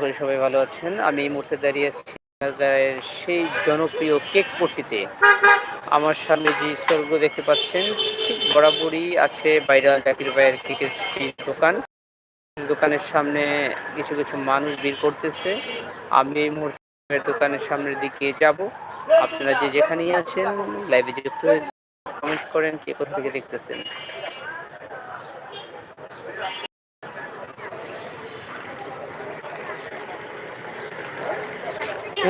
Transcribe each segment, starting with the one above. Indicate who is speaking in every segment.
Speaker 1: করি সবাই ভালো আছেন? আমি এই মুহূর্তে দাঁড়িয়ে আছি সেই জনপ্রিয় কেক পট্টিতে। আমার সামনে যে স্টলগুলো দেখতে পাচ্ছেন, ঠিক বরাবরই আছে বাইরা জাকির ভাইয়ের কেকের সেই দোকান। দোকানের সামনে কিছু কিছু মানুষ ভিড় করতেছে। আমি এই মুহূর্তে দোকানের সামনের দিকে যাব। আপনারা যে যেখানেই আছেন লাইভে যুক্ত হয়ে কমেন্ট করেন কে কোথা থেকে দেখতেছেন।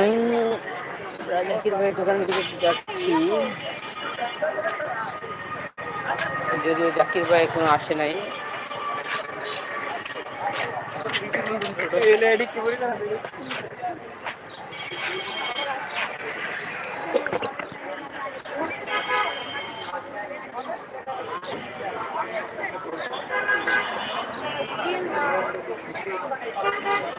Speaker 1: হুম, জাকির ভাইয়ের দোকানের দিকে যাচ্ছি যদিও জাকির ভাই এখনও আসে নাই দোয়া আল্লাহ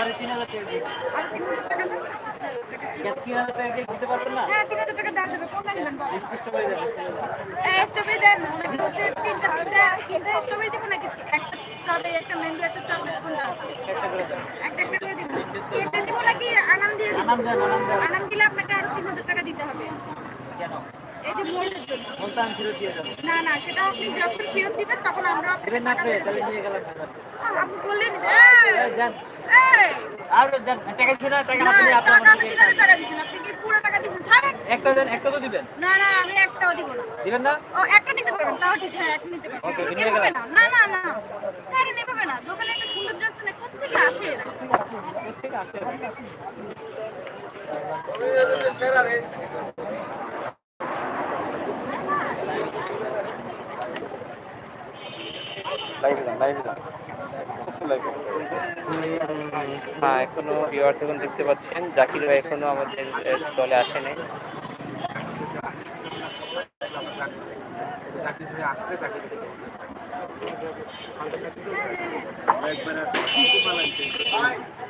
Speaker 2: আর তিন হাজার টাকা। হ্যাঁ তিন হাজার টাকা কোনটা নেবেন হ্যাঁ স্ট্রবেরি দেন। না ওনাকে হচ্ছে তিনটা তিনটা তিনটা স্ট্রবেরি দিব নাকি? একটা স্ট্রবেরি একটা ম্যাঙ্গো একটা চকলেট কোনটা? একটা একটা করে দিব। কেকটা দিব নাকি আনাম দিয়ে দিব? আনাম দিলে আপনাকে আরও তিন হাজার টাকা দিতে হবে। এই যে মোল্ডের জন্য। না না সেটা আপনি যখন ফেরত দিবেন তখন আমরা টাকা বললেন না, আপনি টাকা? আপনি টাকা।
Speaker 3: একটা দেন একটা তো দিবেন
Speaker 2: না, না, আমি একটাও দিব না।
Speaker 3: দিবেন না
Speaker 2: ও, একটা নিতে পারবেন, তাও ঠিক, হ্যাঁ, একটা নিতে পারবেন।
Speaker 3: Okay, নিয়ে গেলাম।
Speaker 2: না। না, না, না। ছাড়েন, না। দোকানে একটা সুন্দর আছে না, কোত্থেকে আসে এরা?
Speaker 3: ঠিক আছে
Speaker 1: হ্যাঁ এখনও ভিউয়ার্স এখন দেখতে পাচ্ছেন। জাকির ভাই এখনও আমাদের স্টলে আসে নাই
Speaker 3: অন্যদিন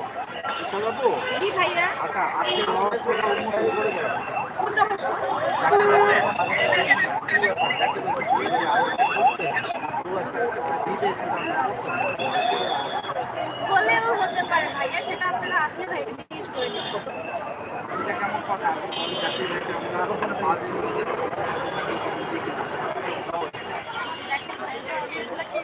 Speaker 2: জি ভাইয়া।
Speaker 3: আচ্ছা আজকে রহস্যটা উন্মোচন করে দেন
Speaker 2: কোন বলেও হতে পারে ভাইয়া সেটা আপনারা আসলে ভাইকে জিজ্ঞেস করে নেবেন।
Speaker 3: এটা কেমন কথা
Speaker 2: ভাবতেছে মনে হয় নতুন কিছু নিয়ে আসবে। নতুন কিছু, কেক বা অন্য কিছু হতে পারে। আপনাদের জন্য ধামাকা কেউ আসতে পারে।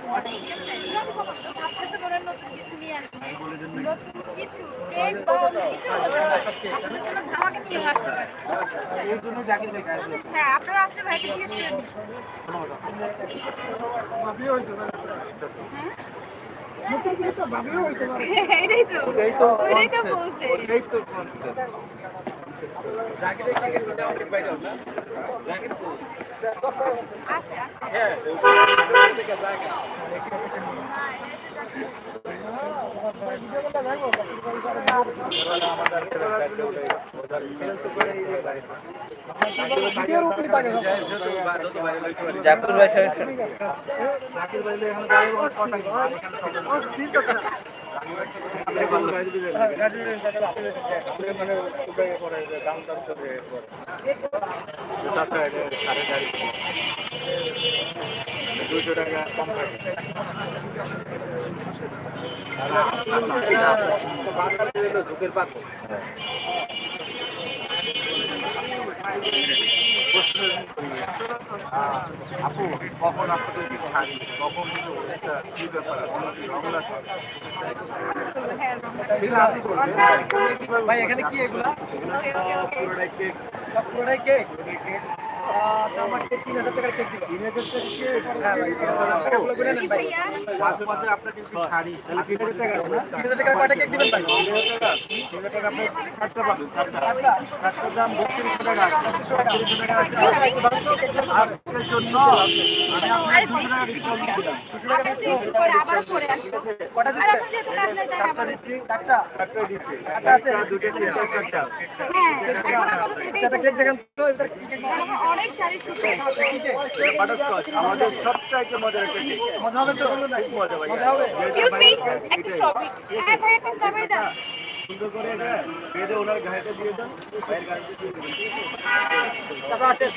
Speaker 3: এই জন্য জাকির ভাই কাজ
Speaker 2: হ্যাঁ, আপনারা আসলে ভাইকে জিজ্ঞেস করে নিন। এটাই তো
Speaker 3: এই তো
Speaker 2: বলছে
Speaker 3: এই তো
Speaker 2: আছে
Speaker 3: থেকে
Speaker 1: ভাই সবাই
Speaker 3: জাকির ভাই
Speaker 4: দুশো টাকা। কম থাকে ঝুঁকের পাত্র আপু কখন আপনাদের শাড়ি কখন কি ব্যাপার
Speaker 5: ভাই এখানে কি এগুলো?
Speaker 4: পুরোটাই কেক
Speaker 5: সব পুরোটাই কেক আচ্ছা হ্যাঁ
Speaker 4: চারটা
Speaker 2: হ্যাঁ
Speaker 5: চারটা। কেক দেখেন তো
Speaker 2: অনেক শাড়ি শুকিয়ে
Speaker 4: বাটারস্কচ আমাদের সবচাইতে মজার একটা কেক
Speaker 5: মজা হবে তো?
Speaker 4: খুব মজা ভাই
Speaker 2: এক্সকিউজ মি একটা স্ট্রবেরি হ্যাঁ ভাই একটা স্ট্রবেরি দাও।
Speaker 4: সুন্দর করে এটা বেঁধে ওনার গায়েতে দিয়ে দেন ভাইয়ের গায়েতে দিয়ে দেবেন
Speaker 5: চাচা আসেন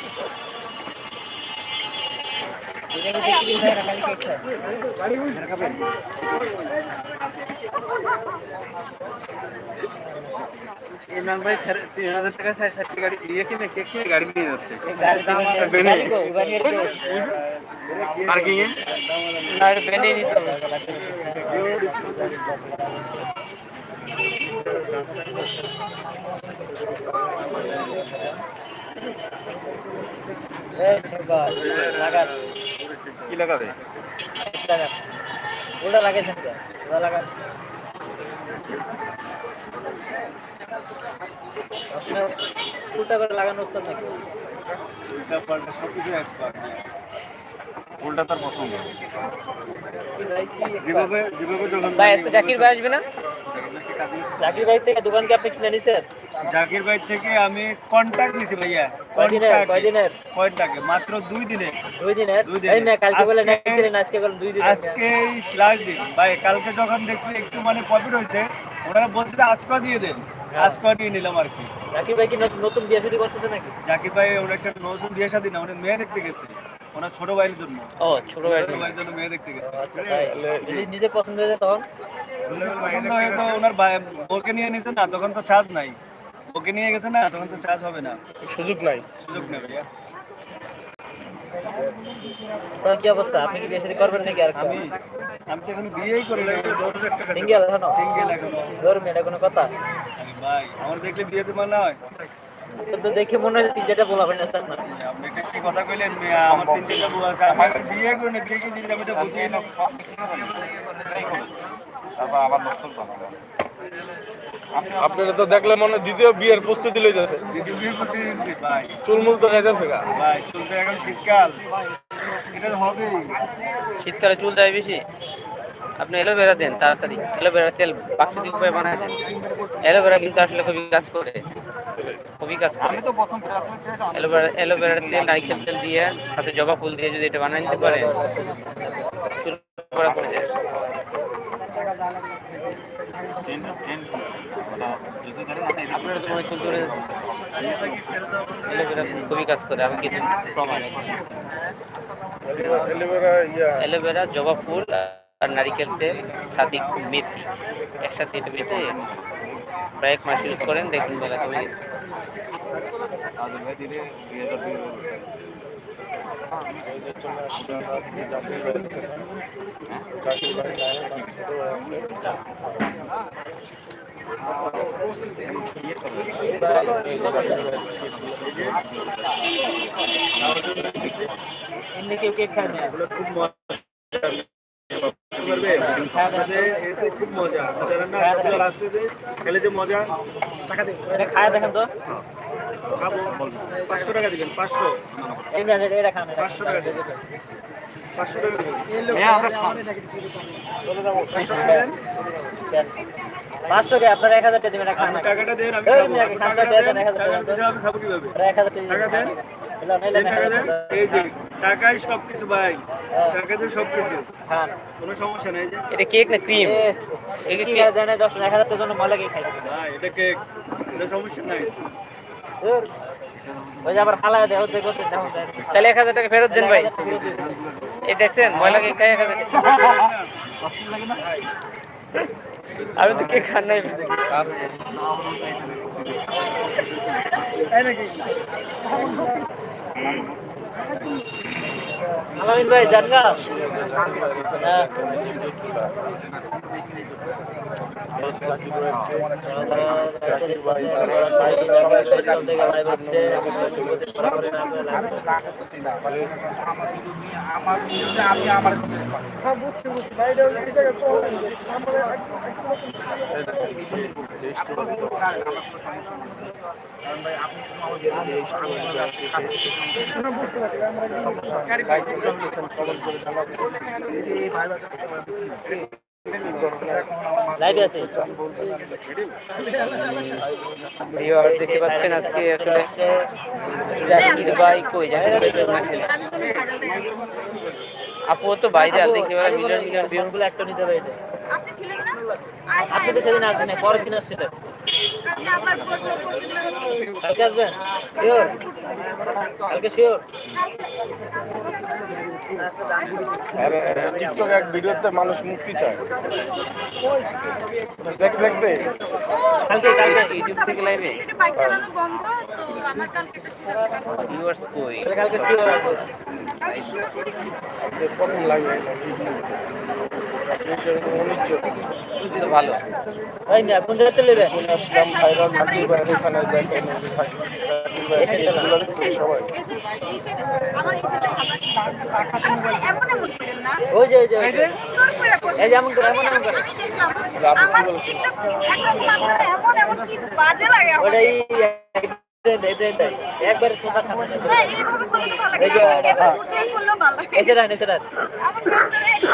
Speaker 4: ইমরান ভাই তিন হাজার টাকা ষাটটি গাড়ি ইয়ে কিনে কেক কিনে গাড়ি নিয়ে যাচ্ছে? পার্কিং এ
Speaker 6: এটা বেনে নিতে
Speaker 4: কি লাগাবে?
Speaker 6: ওটা লাগাইছেন ওটা লাগান। আপনার উল্টা করে লাগানো উস্তাদ নাকি?
Speaker 4: উল্টা পাল্টা সব কিছু এক্সপার্ট উল্টা তার পছন্দ। যেভাবে যেভাবে যখন
Speaker 6: ভাই আজকে জাকির ভাই আসবে না? জাকির ভাই থেকে দোকান কি আপনি কিনে নিছেন?
Speaker 4: জাকির ভাই থেকে আমি কন্ট্যাক্ট নিছি ভাইয়া।
Speaker 6: কয়দিনের কয়দিনের?
Speaker 4: কয়টাকে মাত্র দুই দিনে।
Speaker 6: দুই দিনের?
Speaker 4: দুই।
Speaker 6: না কালকে বলে
Speaker 4: আজকে-
Speaker 6: দিন আজকে বলে দুই দিন।
Speaker 4: আজকে লাস্ট দিন। ভাই কালকে যখন দেখছি একটু মানে প্রফিট হয়েছে ওনারা বলছে আজকে দিয়ে দেন। আজকে নিয়ে নিলাম আর কি।
Speaker 6: জাকির ভাই কি নতুন- নতুন বিয়ে শুরু করতেছে নাকি?
Speaker 4: জাকির ভাই ওর একটা নতুন বিয়ে শাদী না উনি মেয়ে দেখতে গেছে। ওনার ছোট ভাইয়ের জন্য।
Speaker 6: ও ছোট
Speaker 4: ভাইয়ের জন্য। মেয়ে দেখতে গেছে।
Speaker 6: আচ্ছা যদি নিজে পছন্দ হয়ে যায় তখন?
Speaker 4: পছন্দ হয়ে তো ওনার ওকে নিয়ে নিছে না তখন তো চার্জ নাই। ওকে নিয়ে গেছে না তখন তো চার্জ হবে না।
Speaker 5: সুযোগ নাই।
Speaker 4: সুযোগ নেই ভাইয়া।
Speaker 6: কি অবস্থা? আপনি কি বিয়ে শুরু করবেন নাকি আর
Speaker 4: আমি আমি তো এখন বিয়েই করি না
Speaker 6: সিঙ্গেল এখনও?
Speaker 4: সিঙ্গেল এখনও।
Speaker 6: ধরুন এটা কোনো কথা?
Speaker 4: ভাই আমার দেখলে বিয়েতে মানে হয়
Speaker 6: তো দেখে মনে হয় তিন চারটা বলা না স্যার না
Speaker 4: আপনি কি কথা কইলেন আমার তিন চারটা বউ আছে আমি বিয়ে করি না বিয়ে কি জিনিস আমি এটা বুঝিয়ে না
Speaker 5: আপনারা তো দেখলে মনে দ্বিতীয় বিয়ের প্রস্তুতি লইতেছে।
Speaker 4: দ্বিতীয় বিয়ে করতে দিচ্ছি ভাই।
Speaker 5: চুলমুল তো খাইতেছে গা।
Speaker 4: ভাই চলতে এখন শীতকাল। এটা তো হবেই।
Speaker 6: শীতকালে চুল দেয় বেশি। আপনি অ্যালোভেরা দেন তাড়াতাড়ি। অ্যালোভেরা তেল প্রাকৃতিক উপায় বানায় দেন। অ্যালোভেরা কিন্তু আসলে খুবই কাজ করে। খুবই কাজ করে। অ্যালোভেরা অ্যালোভেরার তেল নারিকেল তেল দিয়ে সাথে জবা ফুল দিয়ে যদি এটা বানিয়ে নিতে পারেন চুল পড়া পড়ে যায়। আপনারা খুবই কাজ করে অ্যালোভেরা জবা ফুল আর নারিকেল তেল, সাথে মেথি। একসাথে এটা বেটে প্রায় এক মাস ইউজ করেন দেখুন বেলা কমে গেছে। এমনি কেউ কেক খায় না।
Speaker 4: এগুলো খুব মজা। খুব লাস্টে যে খেলে যে মজা টাকা দিন।
Speaker 6: এটা খায় দেখেন তো।
Speaker 4: খাব। পাঁচশো টাকা দিবেন পাঁচশো।
Speaker 6: এটা- খান
Speaker 4: পাঁচশো টাকা দিবেন। পাঁচশো টাকা দিবেন। পাঁচশো টাকা।
Speaker 6: পাঁচশো কে আপনারা এক হাজার টাকা দেবেন।
Speaker 4: টাকাটা দেন আমি
Speaker 6: দেন, এক হাজার টাকা
Speaker 4: আমি খাব কীভাবে?
Speaker 6: এক টাকা
Speaker 4: টাকা দেন। টাকা
Speaker 6: টাকা।
Speaker 4: এই যে
Speaker 7: টাকাই সব কিছু ভাই টাকাতে সব কিছু
Speaker 6: হ্যাঁ
Speaker 7: কোনো সমস্যা নেই
Speaker 1: এটা কেক না ক্রিম?
Speaker 6: কি দশ এক হাজার জন্য খাই।
Speaker 7: হ্যাঁ এটা কেক এটা সমস্যা নাই।
Speaker 6: ওই যে আবার হালা দেয় ওদের করতে
Speaker 1: তাহলে এক হাজার টাকা ফেরত দেন ভাই। এই দেখছেন ময়লা কেক খাই এক হাজার আমি তো কেক খান নাই
Speaker 6: আলামিন ভাই জান গা। হ্যাঁ।
Speaker 7: আমার
Speaker 1: দেখতে পাচ্ছেন আজকে আসলে জাকির ভাই কই? জাকির ভাই আপু তো বাইরে আর দেখতে পারা মিলিয়ন মিলিয়ন
Speaker 6: বিয়নগুলো একটা নিতে হবে এটা
Speaker 2: আপনি
Speaker 6: তো সেদিন আসবেন না, পরের দিন আসছে এটা।
Speaker 2: কালকে
Speaker 6: আসবেন? শিওর? কালকে শিওর?
Speaker 7: টিকটক এক ভিডিওতে মানুষ মুক্তি চায়। দেখ দেখবে
Speaker 6: কালকে কালকে।
Speaker 1: ইউটিউব থেকে লাইভে ভিউয়ার্স কই?
Speaker 6: কালকে শিওর আসবে
Speaker 7: প্রথম
Speaker 1: ভালো
Speaker 6: তাই না কোন জায়গাতে নেবে
Speaker 7: আসলাম ভাইরাল জাকির ভাইয়ের এখানে দেখেন সবাই
Speaker 6: ওই যে ওই যে। এই যে করে, এমন এমন করে।
Speaker 2: আমার এমন এমন বাজে লাগে
Speaker 6: ওটাই একবারে সোজা সামনে নেবে।
Speaker 2: হ্যাঁ, এইভাবে করলে তো ভালো লাগে।
Speaker 6: এই যে,
Speaker 2: এভাবে
Speaker 6: হ্যাঁ।
Speaker 2: উঠেই করলেও ভালো লাগে।
Speaker 6: এসে রান এসে রান
Speaker 2: আমার ফেসটারে একদম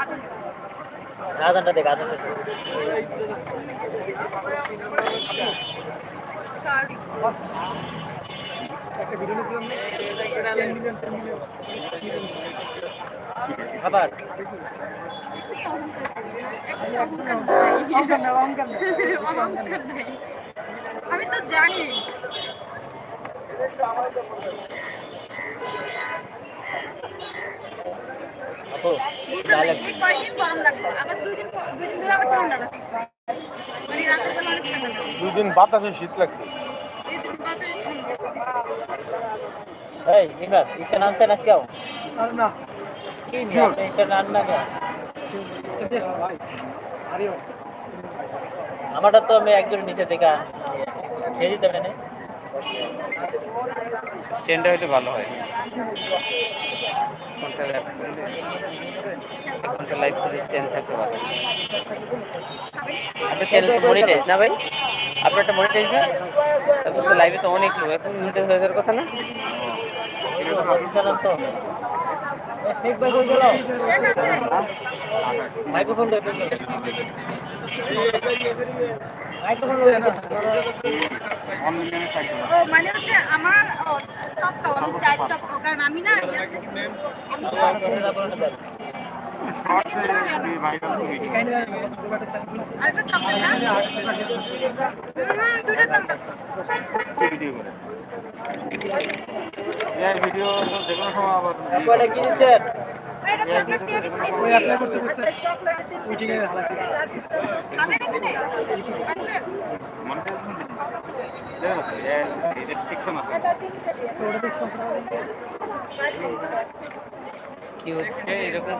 Speaker 2: আদর।
Speaker 6: আধানটা দেখ আধানটা দেখ
Speaker 2: Sorry.
Speaker 6: আবার
Speaker 2: অহংকার নাই। আমি তো জানি।
Speaker 6: আপু
Speaker 2: বুঝতে পারছি কয়েকদিন গরম লাগবে। আবার দুই দিন পর- দুই দিন ধরে আবার ঠান্ডা লাগছে। মানে রাতের বেলা অনেক ঠান্ডা লাগে
Speaker 7: দুই দিন বাতাসে শীত লাগছে।
Speaker 2: এই দুদিন
Speaker 6: ইমরান আনছেন
Speaker 8: আর না।
Speaker 6: কি আন না আমারটা তো আমি একজন নিচে থেকে খেয়ে দিতে পারি
Speaker 1: স্ট্যান্ডটা হলে ভালো হয়। কোনটা লাইভ করলে লাইভ স্ট্যান্ড থাকতে ভালো আপনার চ্যানেল তো মনিটাইজ না ভাই? আপনার একটা মনিটাইজ না? তারপর তো লাইভে তো অনেক লোক এখন মনিটাইজ হয়ে যাওয়ার কথা না?
Speaker 6: তো মাইক্রোফোন
Speaker 2: মানে হচ্ছে আমার টপ খাও আমি চাই টপ খাও কারণ আমি না
Speaker 7: ভিডিও যে কোনো সময় আবার
Speaker 8: ওই অ্যাপ্লাই করছে এর হালাকি
Speaker 1: কি হচ্ছে এরকম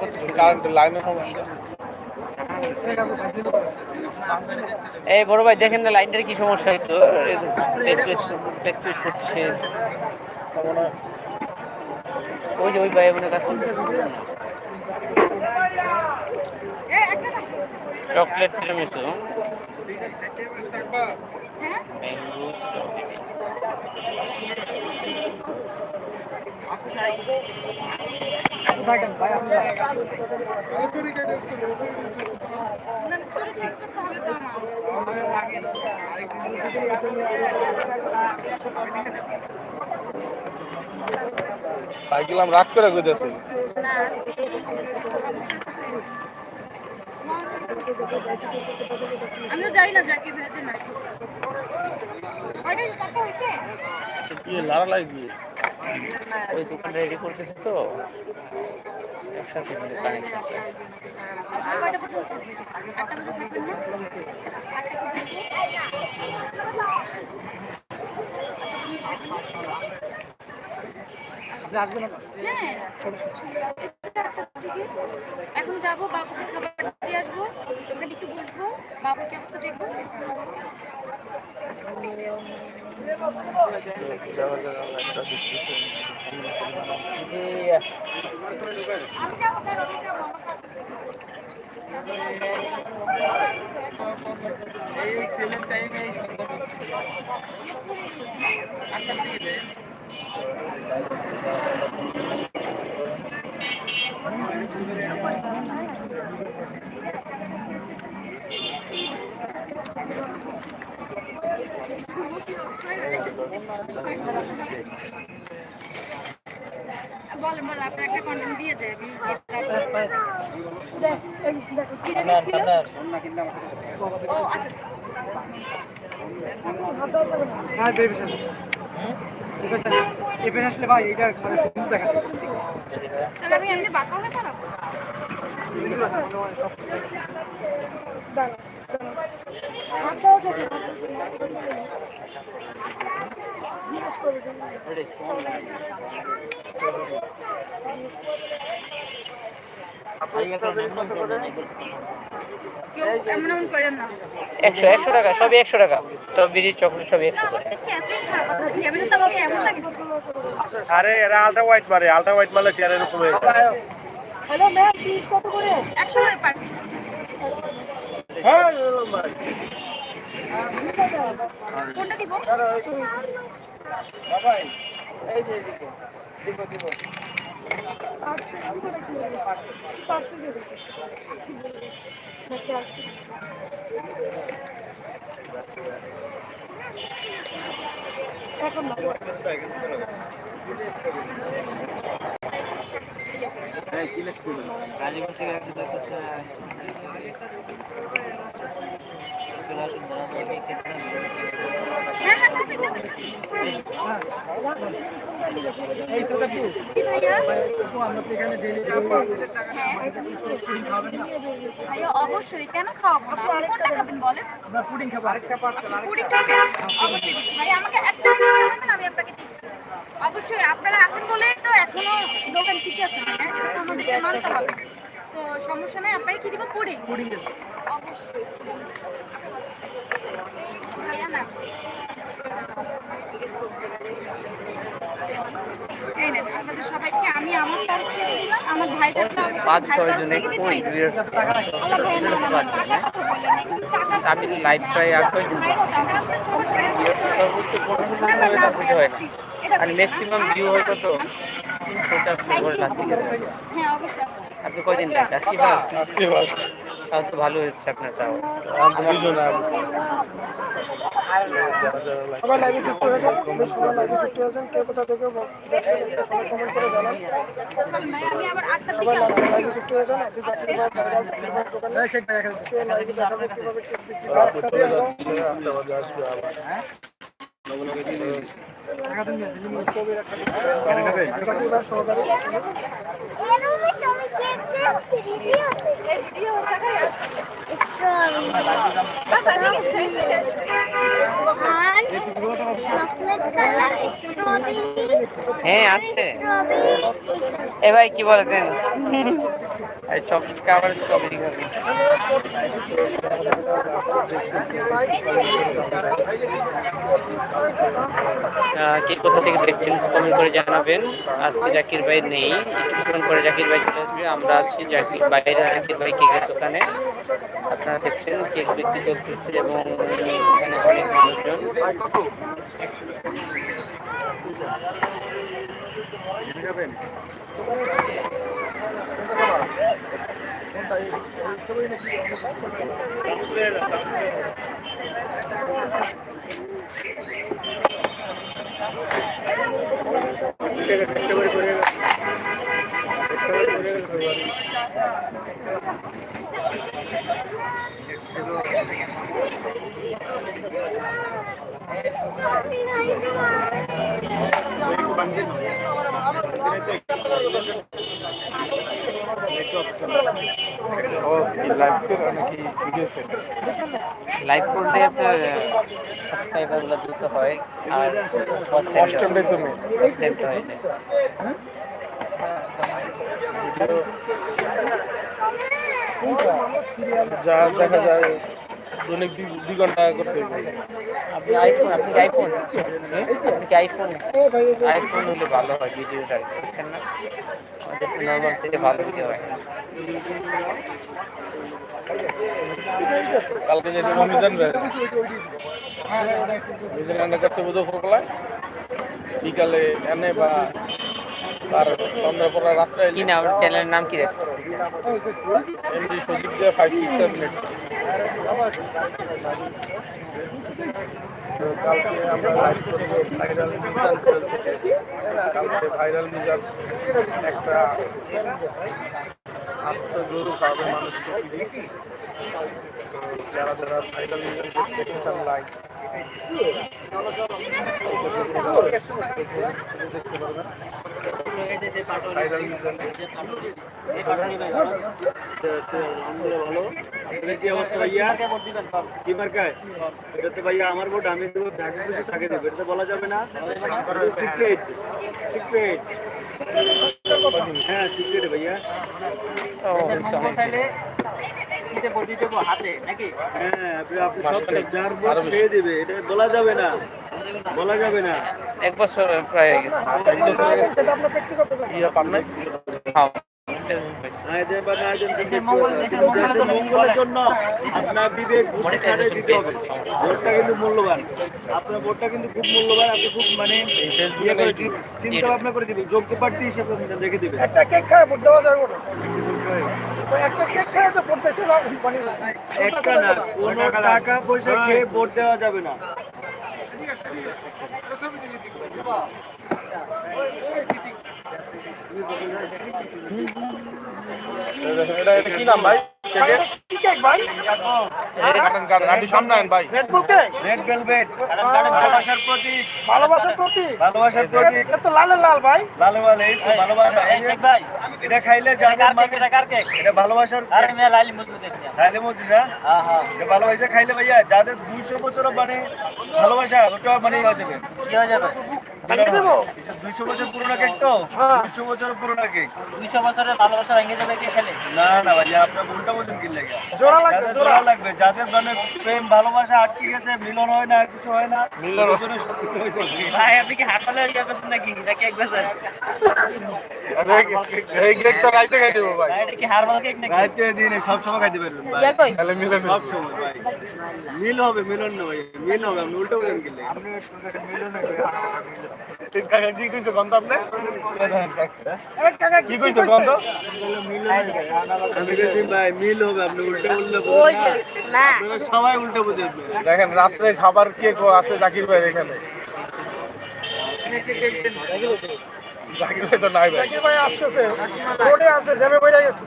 Speaker 1: এই বড় ভাই, দেখেন না লাইনটার কি সমস্যা ফ্ল্যাকচুয়েট করছে ওই যে ওই ভাই বোনের কাছে
Speaker 2: এ একটা থাকবে
Speaker 1: চকলেট টিরামিসু
Speaker 2: হ্যাঁ
Speaker 1: ম্যাঙ্গো স্ট্রবেরি
Speaker 7: থাকেন ভাই আপনি যান।
Speaker 2: না, চুরি চেঞ্জ করতে হবে তো আমার
Speaker 4: সাইকেল রাগ করে
Speaker 2: না আজকে আমি তো জানি না জাকির ভেজে না হয়েছে?
Speaker 4: লাড়া লাগবে
Speaker 1: ওই দোকানটা রেডি করতেছে তো। একসাথে কানেকশন
Speaker 2: এখন যাব বাবুকে খাবার দিয়ে আসব ওখানে একটু বসবো বাবুকে অবস্থা দেখব আমার কাছে। বলেন বলেন আপনার একটা কন্টেন্ট দিয়ে যায় কি জানি ছিল? ও আচ্ছা, আচ্ছা।
Speaker 7: হ্যাঁ এখানে আসলে ভাই এটা মানে সুন্দর দেখা।
Speaker 2: তাহলে আমি এমনি বাঁকা
Speaker 1: একশো একশো টাকা সবই একশো টাকা। স্ট্রবেরি চকলেট সবই একশো টাকা।
Speaker 4: আরে এরা আলট্রা হোয়াইট মারে আলট্রা হোয়াইট মারলে চেয়ারের উপরে।
Speaker 2: হ্যালো ম্যাম প্লিজ কত করে? একশো করে পার
Speaker 4: হ্যাঁ
Speaker 2: কোনটা দিব? দিতে
Speaker 7: এই সেটা কি
Speaker 2: জি ভাইয়া
Speaker 7: আপু, আমরা তো এখানে ডেলি
Speaker 2: ভাইয়া অবশ্যই। কেন খাওয়াবো না? কোনটা খাবেন বলেন?
Speaker 7: পুডিং খাব। আরেকটা পার্সেল
Speaker 2: কুড়ি খাবেন? অবশ্যই ভাই আমাকে একটা মিনিট সময় দেন, আমি আপনাকে দিচ্ছি। অবশ্যই আপনারা আসেন বলে তো এখনও দোকান ঠিক আছে এটা তো আমাদেরকে মানতে হবে। তো সমস্যা নাই আপনাকে কি দিব? পুডিং
Speaker 7: পুডিং
Speaker 2: অবশ্যই। ভাইয়া না এই নেন আপনাদের সবাইকে আমি আমার তরফ থেকে দিলাম আমার
Speaker 1: পাঁচ ছয় জনে আমি লাইভ প্রায় জন সর্বোচ্চ পনেরো জন হয় আর ম্যাক্সিমাম ভিউ হয় কত তিনশো চারশো করে লাস্ট
Speaker 2: হ্যাঁ
Speaker 1: আপনি কয়দিন লাইভ আজকে ফার্স্ট
Speaker 4: আজকে বাস
Speaker 1: তাও তো ভালো হচ্ছে আপনার তাও
Speaker 7: সবাই লাইভে যুক্ত হয়ে যান সবাই লাইভে যুক্ত হয়ে যান কে কোথা থেকে সবাই কমেন্ট করে জানান
Speaker 2: আসব।
Speaker 7: লাইভে যুক্ত হয়ে যান আজকে জাতীয় ভাই ভাইরাল ভাইরাল দোকানে লাইভে দেখাবো কীভাবে
Speaker 1: হ্যাঁ আছে। এ ভাই কি বলে দেন এই চকলেট খাবার স্ট্রবেরি খাবে কে কোথা থেকে দেখছেন কমেন্ট করে জানাবেন। আজকে জাকির ভাই নেই। একটু পরে জাকির ভাই চলে আসবে। আমরা আছি জাকির বাইরে। জাকির ভাই কেকের দোকানে? আপনারা দেখছেন কেক বিক্রি চলতেছে এবং এখানে অনেক মানুষজন।
Speaker 4: এটা খাবেন
Speaker 1: লাইভ করলে আপনার সাবস্ক্রাইবারগুলো দ্রুত হয় আর ফার্স্ট টাইমটাই তো ফার্স্ট টাইমটা হয়
Speaker 7: যা দেখা যায়। দৈনিক দুই- ঘণ্টা করতে
Speaker 1: আপনি আইফোন আপনি আইফোন আপনি কি আইফোন আইফোন হলে ভালো হয় ভিডিওটা বুঝছেন না। আমাদের তো নর্মাল ভালো ভিডিও হয়।
Speaker 7: কালকে যেতে মনে জানবে নিজের রান্না করতে বোধ ফোকলায় বিকালে এনে বা তার সন্ধ্যা পর রাত্রে
Speaker 1: কি নাম? চ্যানেলের নাম কি রাখছেন
Speaker 7: এমনি সজীব দিয়ে ফাইভ সিক্স সেভেন এইট কালকে আমরা লাইভ করব ভাইরাল মিজান কালকে ভাইরাল মিজান একটা আস্ত গরু খাওয়াবে মানুষকে। যারা যারা ভাইরাল মিজান দেখতে চান লাইভ দেখতে পারবেন ভাইরাল মিজান
Speaker 4: আপনাদের কি অবস্থা ভাইয়া কি মার্কায় এটা তো ভাইয়া আমার ভোট আমি তো যাকে খুশি তাকে দেবো এটা তো বলা যাবে না সিক্রেট সিক্রেট হ্যাঁ সিক্রেট ভাইয়া হ্যাঁ আপনি আপনি সব যার ভোট খেয়ে দেবে এটা বলা যাবে না। বলা যাবে না।
Speaker 1: এক বছর প্রায় হয়ে গেছে।
Speaker 7: ইয়ে পান নাই?
Speaker 1: হ্যাঁ
Speaker 4: আয়োজন বা না আয়োজন দেশের মঙ্গলের জন্য আপনার বিবেক দিতে হবে। ভোটটা কিন্তু মূল্যবান। আপনার ভোটটা কিন্তু খুব মূল্যবান। আপনি খুব মানে ইয়ে করে চিন্তা ভাবনা করে দিবেন। যোগ্য প্রার্থী হিসেবে দেখে দিবেন।
Speaker 6: একটা কেক খায় ভোট দেওয়া যাবে একটা না
Speaker 4: কোনো টাকা পয়সা খেয়ে ভোট দেওয়া যাবে না।
Speaker 7: এটা এটা কি নাম ভাই? চেকে
Speaker 6: কি কেক ভাই?
Speaker 7: কাটেন কাটেন আপনি সামনে আইন ভাই।
Speaker 6: Red bull cake
Speaker 4: red velvet ভালোবাসার প্রতীক।
Speaker 6: ভালোবাসার প্রতীক?
Speaker 4: ভালোবাসার প্রতীক।
Speaker 6: এটা লাল ভাই।
Speaker 4: ভালো ভালো ভালোবাসা। খাইলে মানে এটা ভালোবাসার লাইলি মজুরি না এটা ভালোবাসা খাইলে ভাইয়া যাদের দুইশো বছর মানে ভালোবাসা ওটা মানে হয়ে যাবে?
Speaker 6: ভেঙে দেবো?
Speaker 4: দুইশো বছর পুরোনো কেক তো? দুইশো বছর পুরোনো কেক।
Speaker 9: দুইশো বছরের ভালোবাসা ভেঙে যাবে কে খেলে?
Speaker 4: না না ভাইয়া আপনার ভুলটা বোঝেন কি লাগে?
Speaker 6: জোড়া লাগবে
Speaker 4: যাদের
Speaker 6: জোড়া।
Speaker 4: জোড়া লাগবে যাদের মানে প্রেম ভালোবাসা আটকে গেছে মিলন হয় না আর কিছু হয় না মিলন
Speaker 9: ভাই আপনি কি হাঁটালে ইয়ে পেছেন নাকি? নাকি এক বেছেন
Speaker 7: এই কেক তো রাইতে খাই দেবো ভাই।
Speaker 9: ভাই এটা কি হারবাল কেক নাকি?
Speaker 4: রাইতে দিনে সব সময় খাইতে পারবেন ভাই।
Speaker 7: তাহলে মিলে
Speaker 4: সব সময় ভাই। মিল হবে মিলন না ভাই। মিল হবে আপনি উল্টো বলেন কি লাগে?
Speaker 7: কাকা কি কইছো গন্ধ আপনি কি কইছো গন্ধ?
Speaker 4: আমি বলছি ভাই মিল আপনি উল্টো না। সবাই
Speaker 7: দেখেন রাত্রে খাবার কে আছে জাকির ভাই এখানে। জাকির ভাই তো নাই ভাই।
Speaker 6: আসতেছে। রোডে আছে জ্যামে বইরা গেছে।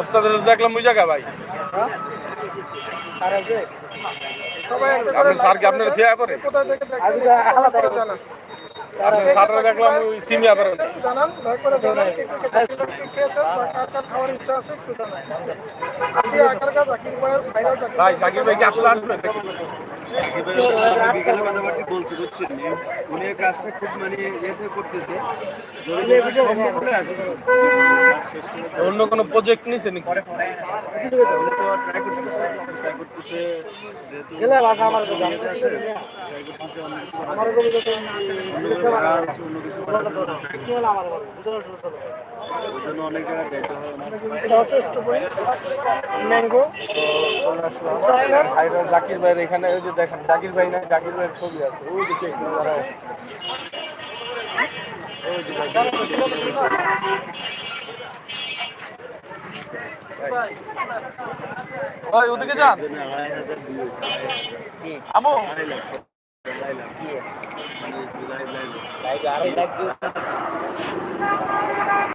Speaker 7: ওস্তাদের দেখলাম ভাই। আপনার স্যার কি আপনার থিয়া করে আপনার স্যাররা দেখলাম ওই সিমিয়া করে
Speaker 6: জানান
Speaker 7: ভাই, জাকির ভাই কি আসলে আসবে
Speaker 4: বিকেলে কথাবার্তা বলছি উনি কাজটা খুব মানে করতেছে।
Speaker 7: অন্য কোনো প্রজেক্ট নিছে নাকি
Speaker 4: ওই জন্য অনেক জায়গায় হয়
Speaker 6: ম্যাঙ্গো
Speaker 7: ভাইরা জাকির ভাইয়ের এখানে ওই যে দেখেন জাকির ভাই না জাকির ভাইয়ের ছবি আছে। ওই দিকে ভাই। ওদিকে যান। আমু।
Speaker 4: লাইভ লাইভ
Speaker 1: লাইভে